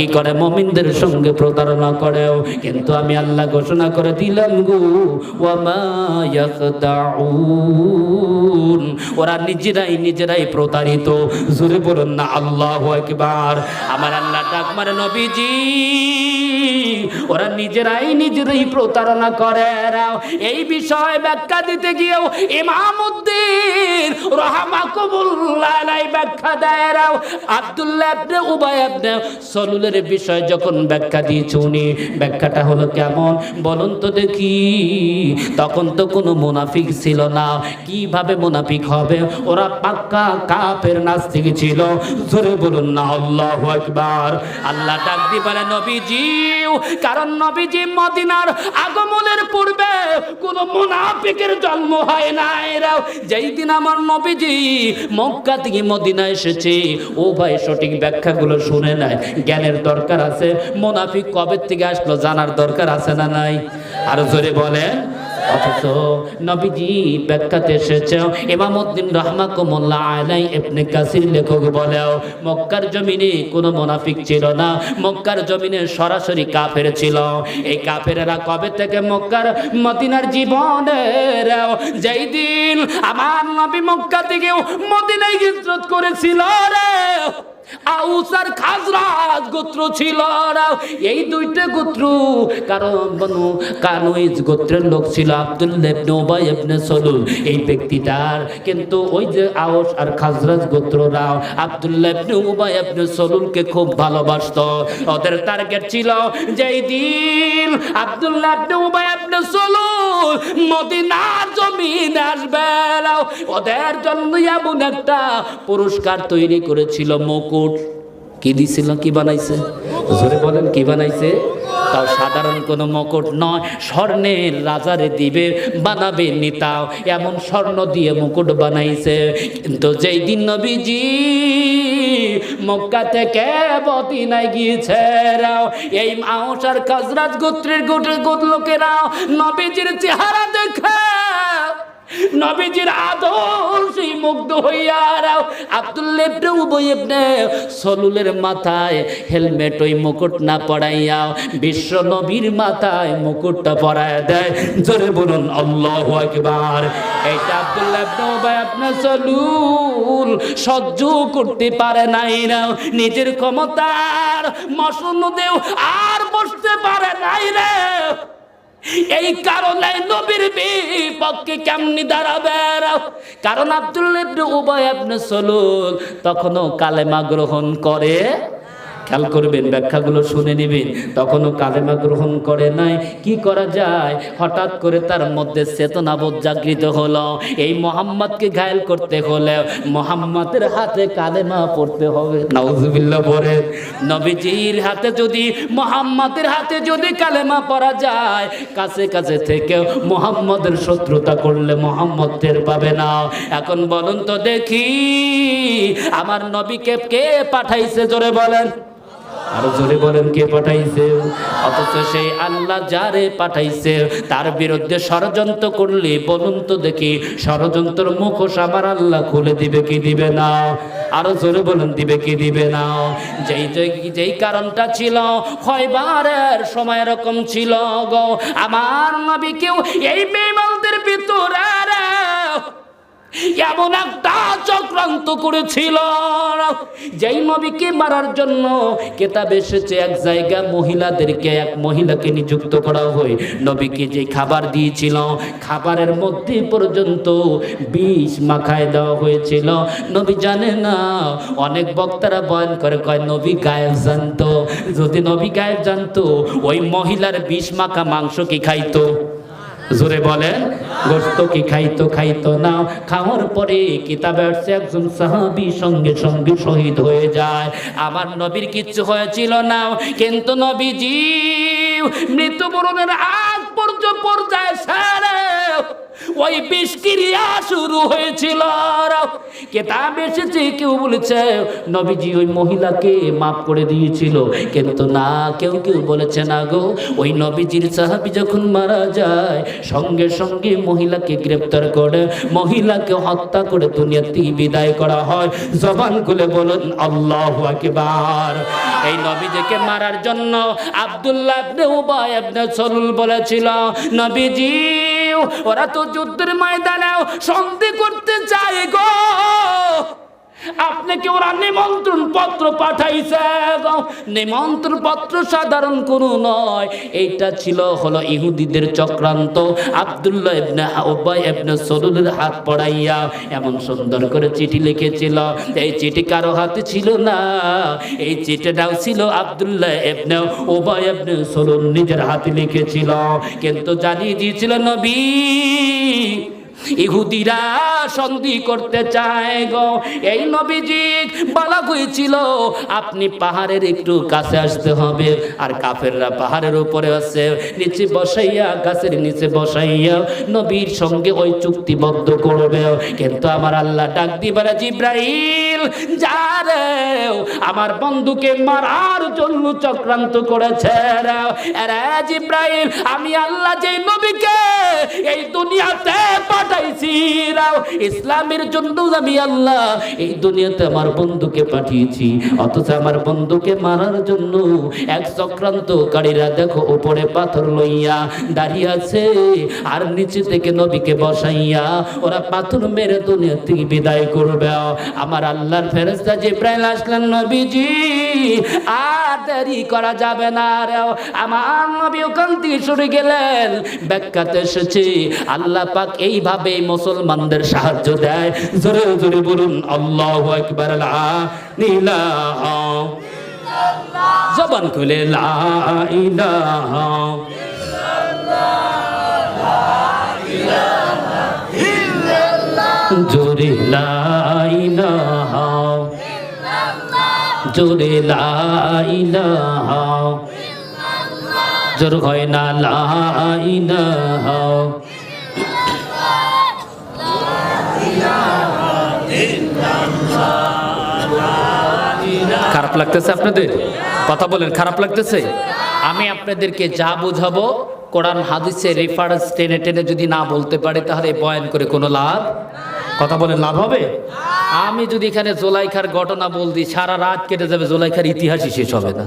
কি করে মমিনদের সঙ্গে প্রতারণা করেও? কিন্তু আমি আল্লাহ ঘোষণা করে দিলাম গো ওরা নিজেরাই নিজেরাই প্রতারিত। জোরে বলুন না, আল্লাহু আকবার। আমার আল্লাহ ডাক মারে নবীজি, ওরা নিজেরাই নিজেরাই প্রতারণা করে। এই বিষয়ে ব্যাখ্যা দিতে গিয়েও ইমাম আলাই ব্যাখ্যা সলুলের বিষয় যখন ব্যাখ্যা দিয়েছে উনি, ব্যাখ্যাটা হলো কেমন? বলুন তো দেখি। তখন তো কোনো মুনাফিক ছিল না। কীভাবে মুনাফিক হবে? ওরা পাক্কা নাস্তিক ছিল। বলুন না, আল্লাহু কারণ নবীজি মদিনার আগমনের পূর্বে কোন মুনাফিকের জন্ম হয় না এরাও। যেই দিন আমার নবীজি মক্কা থেকে মদিনা এসেছে। ও ভাই, সঠিক ব্যাখ্যাগুলো শুনে নাই। জ্ঞানের দরকার আছে। মোনাফিক কবে থেকে আসলো জানার দরকার আছে না নাই? আর জোরে বলেন অথচ নবীজি ব্যাখ্যাতে এসেছে ইমামউদ্দিন রহমাকুমুল্লাহ আলাই ইবনে কাসির লেখক বলেও, মক্কার জমিনে কোনো মুনাফিক ছিল না, মক্কার জমিনে সরাসরি কাফের ছিল। এই কাফেরেরা কবে থেকে মক্কার মদিনার জীবনের, যেই দিন আমার নবী মক্কা থেকেও মদিনায় হিজরত করেছিল রে? আউস আর খাজরাজ গোত্র ছিল ওরা। এই দুইটা গোত্র কারণ বনু কানুইজ গোত্রের লোক ছিল আব্দুল ইবনে উবাই ইবনে সলুল। এই ব্যক্তিটার কিন্তু ওই যে আউস আর খাজরাজ গোত্ররা আব্দুল্লাহ ইবনে উবাই ইবনে সলুলকে খুব ভালোবাসতো। ওদের টার্গেট ছিল যেই দিন আব্দুল্লাহ ইবনে উবাই ইবনে সলুল মদিনার জমিন আসবে ওদের জন্য এমন একটা পুরস্কার তৈরি করেছিল মুকুট। কি দিছিল, কি বানাইছে? জোরে বলেন, কি বানাইছে? তাও সাধারণ কোনো মুকুট নয়, স্বর্ণের রাজারে দিবে, বানাবে নিতাও। এমন স্বর্ণ দিয়ে মুকুট বানাইছে। কিন্তু যেই দিন নবীজি মক্কা থেকে মদিনায় গিয়েছে রাও, এই মাউসার কাজরাজ গোত্রের গোত্রের গোত লোকেরাও নবীজির চেহারা দেখে নবীজির আদর্শে মুগ্ধ হইয়া রাও আব্দুল্লাহ ইবনে সলুলের মাথায় হেলমেট ওই মুকুট না পড়াইয়া বিশ্ব নবীর মাথায় মুকুটটা পরায় দেয়। জোরে বলুন, আল্লাহু আকবার। এইটা আব্দুল্লাহ ইবনে উবই ইবনে সলুল সহ্য করতে পারে নাই না নিজের ক্ষমতার মসনদেও আর বসতে পারে নাই রে। এই কারণে নবীর বিপক্ষে কেমনি দাঁড়াবে? কারণ আব্দুল্লাহ ইবনে উবাই ইবনে সলুল তখনও কালেমা গ্রহণ করে খেয়াল করবেন ব্যাখ্যাগুলো শুনে নেবেন। তখনও কালেমা গ্রহণ করে নাই। কি করা যায়? হঠাৎ করে তার মধ্যে চেতনাবোধ জাগৃত হলো। এই মোহাম্মদকে ঘায়ল করতে হলে মোহাম্মদের হাতে কালেমা পড়তে হবে। নাউজুবিল্লাহ পড়ে নবীজির হাতে যদি মোহাম্মদের হাতে যদি কালেমা পড়া যায় কাছে কাছে থেকে মোহাম্মদের শত্রুতা করলে মোহাম্মদ টের পাবে না। এখন বলুন তো দেখি আমার নবীকে কে পাঠাইছে? জোরে বলেন। আরও জোরে বলেন কে পাঠাইছে? অথচ সেই আল্লাহ যারে পাঠাইছে, তার বিরুদ্ধে ষড়যন্ত্র করলে বলুন তো দেখি ষড়যন্ত্র মুখোশ আমার আল্লাহ খুলে দিবে কি দিবে না? আরও জোরে বলুন, দিবে কি দিবে না? যেই যেই- কারণটা ছিল, খয়বারের সময় এরকম ছিল গো। আমার নবী কেউ এই বেমালদের ভিতরে এমন একটা চক্রান্ত করেছিল। যেই নবীকে মারার জন্য কেতাব এসেছে, এক জায়গা মহিলাদেরকে, এক মহিলাকে নিযুক্ত করা হয়। নবীকে যে খাবার দিয়েছিল, খাবারের মধ্যে পর্যন্ত বিষ মাখায় দেওয়া হয়েছিল। নবী জানে না, অনেক বক্তারা বয়ান করে, কয়, নবী গায়েব জানতো। যদি নবী গায়েব জানতো, ওই মহিলার বিষ মাখা মাংস কি খাইতো? জোরে বলে গোস্ত কি খাইতো খাইতো না? খাওয়ার পরে কিতাবে একজন সাহাবি সঙ্গে সঙ্গে শহীদ হয়ে যায়। আমার নবীর কিচ্ছু হয়েছিল না, কিন্তু নবীজি মৃত্যুবরণের আগ পর্যন্ত পর্যায়ে সারে ওই বিষক্রিয়া শুরু হয়েছিল। কেতাব এসেছে, কেউ বলেছে, নবীজি ওই মহিলাকে মাফ করে দিয়েছিল। কিন্তু না, কেউ কেউ বলেছে, না গো, ওই নবীজির সাহাবি যখন মারা যায়, সঙ্গে সঙ্গে মহিলাকে গ্রেপ্তার করে, মহিলাকে হত্যা করে দুনিয়া থেকে বিদায় করা হয়। জবান খুলে বলুন, আল্লাহ আকবার। এই নবীজিকে মারার জন্য আব্দুল্লাহ ইবনে উবাই ইবনে সলুল বলেছিল, নবীজি ওরা তো যুদ্ধের ময়দানেও সন্ধি করতে চায় গো। আপনাকে ওরা নিমন্ত্রণ পত্র পাঠাইছে? নিমন্ত্রণ পত্র সাধারণ কোনো নয়। এইটা ছিল হলো ইহুদিদের চক্রান্ত। আব্দুল্লাহ ইবনে হাত পড়াইয়া এমন সুন্দর করে চিঠি লিখেছিল। এই চিঠি কারও হাতে ছিল না। এই চিঠিটাও ছিল আব্দুল্লাহ ইবনে উবাই ইবনে সলুল নিজের হাতে লিখেছিল। কিন্তু জানিয়ে দিয়েছিল, নবী ইহুদিরা সন্ধি করতে চায় গো। এই নবীজি আপনি পাহাড়ের একটু কাছে আসতে হবে। আর কাফেররা পাহাড়ের উপরে আছে। নিচে বসাইয়া, গাছের নিচে বসাইয়া নবীর সঙ্গে ওই চুক্তিবদ্ধ করবে। কিন্তু আমার আল্লাহ ডাক দিবারা আমার বন্ধুকে মারার জন্য চক্রান্ত করেছে রে। আমি আল্লাহ যে নবীকে এই দুনিয়াতে পাঠাইছি রাও ইসলামের জন্য আমি আল্লাহ এই দুনিয়াতে আমার বন্ধুকে পাঠিয়েছি। অথচ আমার বন্ধুকে মারার জন্য এক চক্রান্তকারীরা দেখো উপরে পাথর লইয়া দাঁড়িয়ে আছে আর নিচে থেকে নবীকে বসাইয়া ওরা পাথর মেরে দুনিয়া থেকে বিদায় করবে। আমার আল্লাহর ফেরেস্তা জিব্রাইল আসলেন, নবীজি, আর দেরি করা যাবে না রে, আমার নবী থেকে সরে গেলেন, ব্যাখ্যাতে এসেছে, আল্লাহ পাক এইভাবে মুসলমানদের সাহায্য দেয়। জোরে জোরে বলুন, আল্লাহু আকবার, লা ইলাহা জবান খুলে, লা ইলাহা জোরে জোরে জোর হয় না খারাপ লাগতেছে আপনাদের? কথা বলেন, খারাপ লাগতেছে? আমি আপনাদেরকে যা বুঝাবো, কোরআন, হাদিসে রেফারেন্স টেনে টেনে যদি না বলতে পারে, তাহলে বয়ান করে কোনো লাভ কথা বলে লাভ হবে? আমি যদি এখানে জোলাইখার ঘটনা বল দিই সারা রাত কেটে যাবে জোলাইখার ইতিহাসই শেষ হবে না।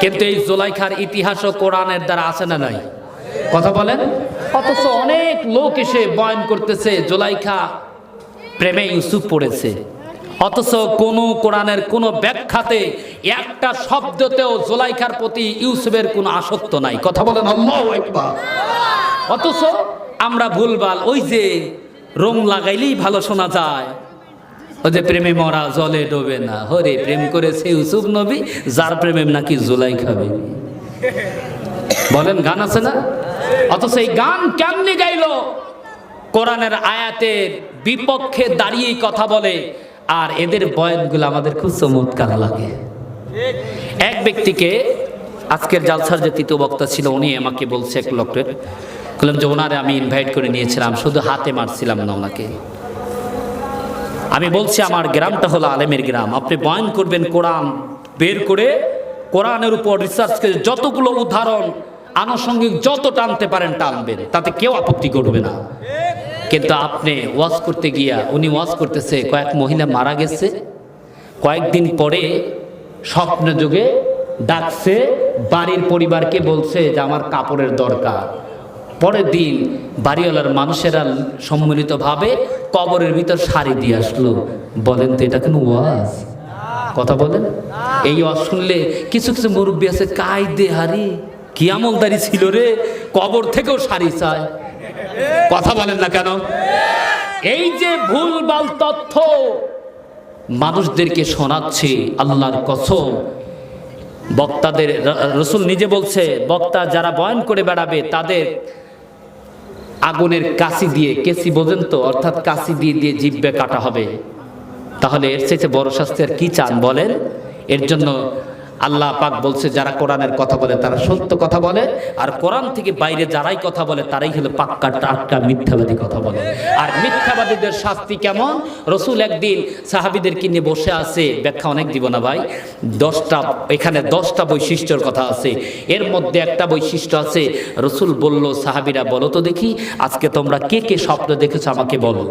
কিন্তু এই জোলাইখার ইতিহাসও কোরআনের দ্বারা আছে না নাই? কথা বলেন। অথচ অনেক লোক এসে বয়ান করতেছে জোলাইখা প্রেমে ইউসুফ পড়েছে। অথচ কোন কোরআনের কোন ব্যাখ্যাতে একটা শব্দতেও জোলাইখার প্রতি ইউসুফের কোনো আসক্ত নাই। কথা বলেন আল্লাহু আকবার। অথচ আমরা ভুলবাল ওই যে রং লাগাইলেই ভালো শোনা যায়। ওই যে প্রেমে মরা জলে ডোবে না। হরে, প্রেম করে করেছে ইউসুফ নবী, যার প্রেমে নাকি জুলাই খাবে। বলেন, গান আছে না? অথচ এই গান কেমনি গাইল? কোরআনের আয়াতের বিপক্ষে দাঁড়িয়েই কথা বলে। আর এদের বয়ানগুলো আমাদের খুব চমৎকার লাগে। এক ব্যক্তিকে আজকের জালসার যে তৃতীয় বক্তা ছিল, উনি আমাকে বলছে, এক লোকের বললাম যে ওনারে আমি ইনভাইট করে নিয়েছিলাম, শুধু হাতে মারছিলাম না ওনাকে। আমি বলছি, আমার গ্রামটা হলো আলেমের গ্রাম। আপনি বয়ন করবেন কোরআন বের করে, কোরআনের উপর রিসার্চ করে যতগুলো উদাহরণ, আনুষঙ্গিক যত টানতে পারেন টানবেন, তাতে কেউ আপত্তি করবে না। কিন্তু আপনি ওয়াজ করতে গিয়া, উনি ওয়াজ করতেছে, কয়েক মহিলা মারা গেছে। কয়েকদিন পরে স্বপ্ন যুগে ডাকছে, বাড়ির পরিবারকে বলছে যে, আমার কাপড়ের দরকার। পরের দিন বাড়িওয়ালার মানুষেরা সম্মিলিতভাবে কবরের ভিতর শাড়ি দিয়ে আসলো। বলেন তো, এটা কোনো ওয়াজ? কথা বলেন। এই ওয়াজ শুনলে কিছু কিছু মুরব্বী আছে কাই দে হারি, কি আমলদারি ছিল রে? কবর থেকেও শাড়ি চায়। কথা বলেন না কেন? এই যে ভুলবাল তথ্য মানুষদেরকে শোনাচ্ছে আল্লাহর কসম, বক্তাদের রসুল নিজে বলছে, বক্তা যারা বয়ান করে বেড়াবে তাদের আগুনের কাশি দিয়ে কেসি বোঝেন তো অর্থাৎ কাশি দিয়ে দিয়ে জিব্বে কাটা হবে। তাহলে এর চেয়ে বড় শাস্তি আর কি চান বলেন? এর জন্য আল্লাহ পাক বলছে, যারা কোরআনের কথা বলে তারা সত্য কথা বলে, আর কোরআন থেকে বাইরে যারাই কথা বলে তারাই হলো পাক্কা টাটকা মিথ্যাবাদী কথা বলে। আর মিথ্যাবাদীদের শাস্তি কেমন? রসুল একদিন সাহাবিদেরকে নিয়ে বসে আছে, ব্যাখ্যা অনেক দিব না ভাই, দশটা, এখানে দশটা বৈশিষ্ট্যর কথা আছে। এর মধ্যে একটা বৈশিষ্ট্য আছে, রসুল বলল, সাহাবিরা, বলো তো দেখি, আজকে তোমরা কে কে স্বপ্ন দেখেছ আমাকে বলো।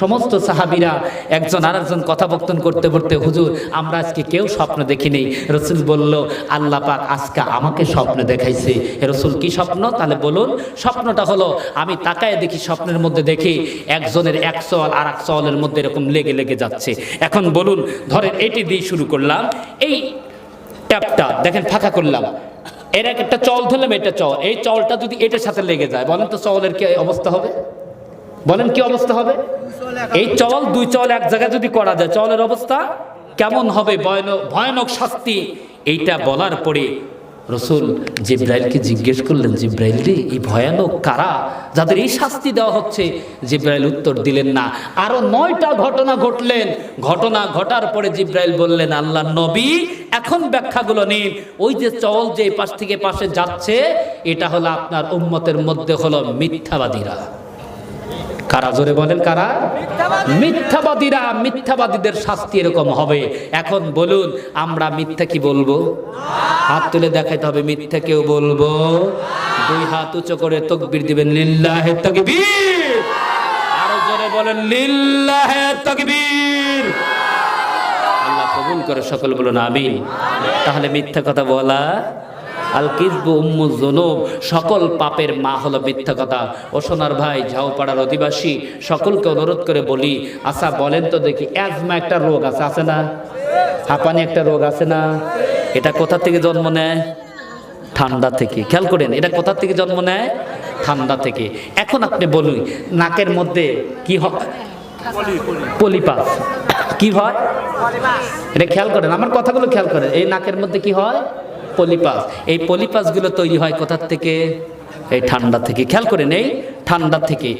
সমস্ত সাহাবিরা একজন আর একজন কথাবর্তন করতে করতে হুজুর, আমরা আজকে কেউ স্বপ্ন দেখিনি। রসুল বলল, আল্লাহ পাক আজকে আমাকে স্বপ্ন দেখাইছে। রসুল কি স্বপ্ন? তাহলে বলুন, স্বপ্নটা হলো, আমি তাকায় দেখি স্বপ্নের মধ্যে দেখি একজনের এক চল আর এক চলের মধ্যে এরকম লেগে লেগে যাচ্ছে। এখন বলুন, ধরেন এটি দিয়ে শুরু করলাম, এই ট্যাপটা দেখেন ফাঁকা করলাম। এর এক একটা চল ধরলাম, এটা চল। এই চলটা যদি এটার সাথে লেগে যায়, বলেন তো চলের কি অবস্থা হবে? বলেন কি অবস্থা হবে? এই চল, দুই চল এক জায়গায় যদি করা যায়, চলের অবস্থা কেমন হবে ভয়ানক শাস্তি? এইটা বলার পরে রসুল জিব্রাইলকে জিজ্ঞেস করলেন, জিব্রাইল রে, এই ভয়ানক কারা যাদের এই শাস্তি দেওয়া হচ্ছে? জিব্রাইল উত্তর দিলেন, না, আরও নয়টা ঘটনা ঘটলেন। ঘটনা ঘটার পরে জিব্রাইল বললেন আল্লাহ নবী, এখন ব্যাখ্যাগুলো নিন। ওই যে চল যে পাশ থেকে পাশে যাচ্ছে, এটা হলো আপনার উম্মতের মধ্যে হলো মিথ্যাবাদীরা। কারা জোরে বলেন কারা? মিথ্যাবাদীরা মিথ্যাবাদীদের শাস্তি এরকম হবে। এখন বলুন, আমরা মিথ্যা কি বলব? হাত তুলে দেখাইতে হবে, মিথ্যা কেউ বলব? দুই হাত উঁচু করে তকবির দিবেন, লিল্লাহে তকবীর। আরও জোরে বলেন, লিল্লাহে তকবীর। আল্লাহ কবুল করে সকল বলুন, আমিন। তাহলে মিথ্যা কথা বলা আল কিসবু উম্মু জুনুব সকল পাপের মা হলো মিথ্যা কথা। ও সোনার ভাই ঝাউপাড়ার অধিবাসী, সকলকে অনুরোধ করে বলি আচ্ছা বলেন তো দেখি অ্যাজমা একটা রোগ আছে আছে না? হাঁপানি একটা রোগ আছে না? এটা কোথা থেকে জন্ম নেয়? ঠান্ডা থেকে। খেয়াল করেন, এটা কোথা থেকে জন্ম নেয়? ঠান্ডা থেকে। এখন আপনি বলুন, নাকের মধ্যে কি হয় পলিপাস। কি হয়? এটা খেয়াল করেন, আমার কথাগুলো খেয়াল করেন, এই নাকের মধ্যে কি হয়? পলিপাস। এই পলিপাসগুলো তৈরি হয় কোথার থেকে? এই ঠান্ডা থেকে। খেয়াল করে নেই ঠান্ডা থেকে।